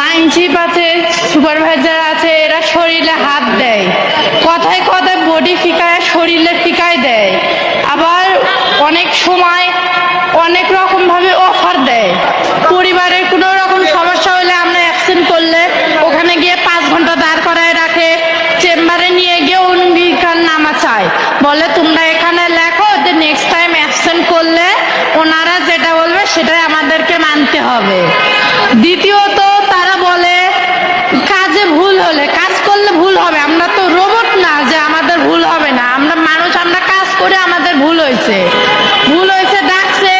Line chip আছে, supervisor আছে, এরা শরীরে হাত দেয়। কথায় কথায় বডি ফিকায়, শরীরে ফিকায় দেয়। আবার অনেক সময় অনেক রকম ভাবে অফার দেয়। পরিবারের কোনো রকম সমস্যা হলে আমরা অ্যাবসেন্ট করলে ওখানে গিয়ে পাঁচ ঘণ্টা দাঁড় করায় রাখে, চেম্বারে নিয়ে গিয়ে অঙ্গীকার নামা চায়। বলে, তোমরা এখানে লেখো যে নেক্সট টাইম অ্যাবসেন্ট করলে ওনারা যেটা বলবে সেটাই আমাদেরকে মানতে হবে। দ্বিতীয়ত ভুল হয়েছে। ভুল হয়েছে ডাকছে।